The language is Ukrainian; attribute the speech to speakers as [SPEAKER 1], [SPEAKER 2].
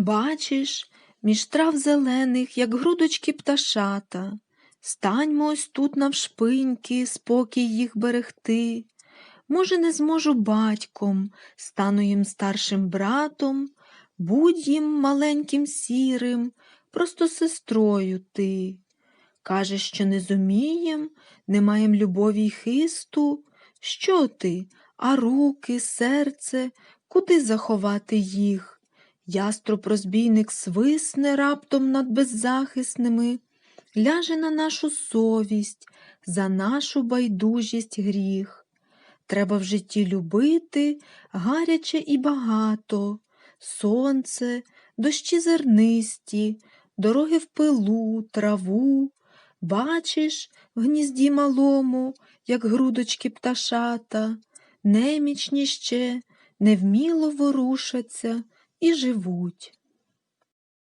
[SPEAKER 1] Бачиш, між трав зелених, як грудочки пташата, станьмо ось тут навшпиньки, спокій їх берегти. Може, не зможу батьком, стану їм старшим братом, будь їм маленьким сірим, просто сестрою ти. Кажеш, що не зумієм, не маєм любові й хисту. Що ти, а руки, серце, куди заховати їх? Яструб розбійник свисне раптом над беззахисними, ляже на нашу совість, за нашу байдужість гріх. Треба в житті любити гаряче і багато, сонце, дощі зернисті, дороги в пилу, траву. Бачиш, в гнізді малому, як грудочки пташата, немічні ще, невміло ворушаться і живуть.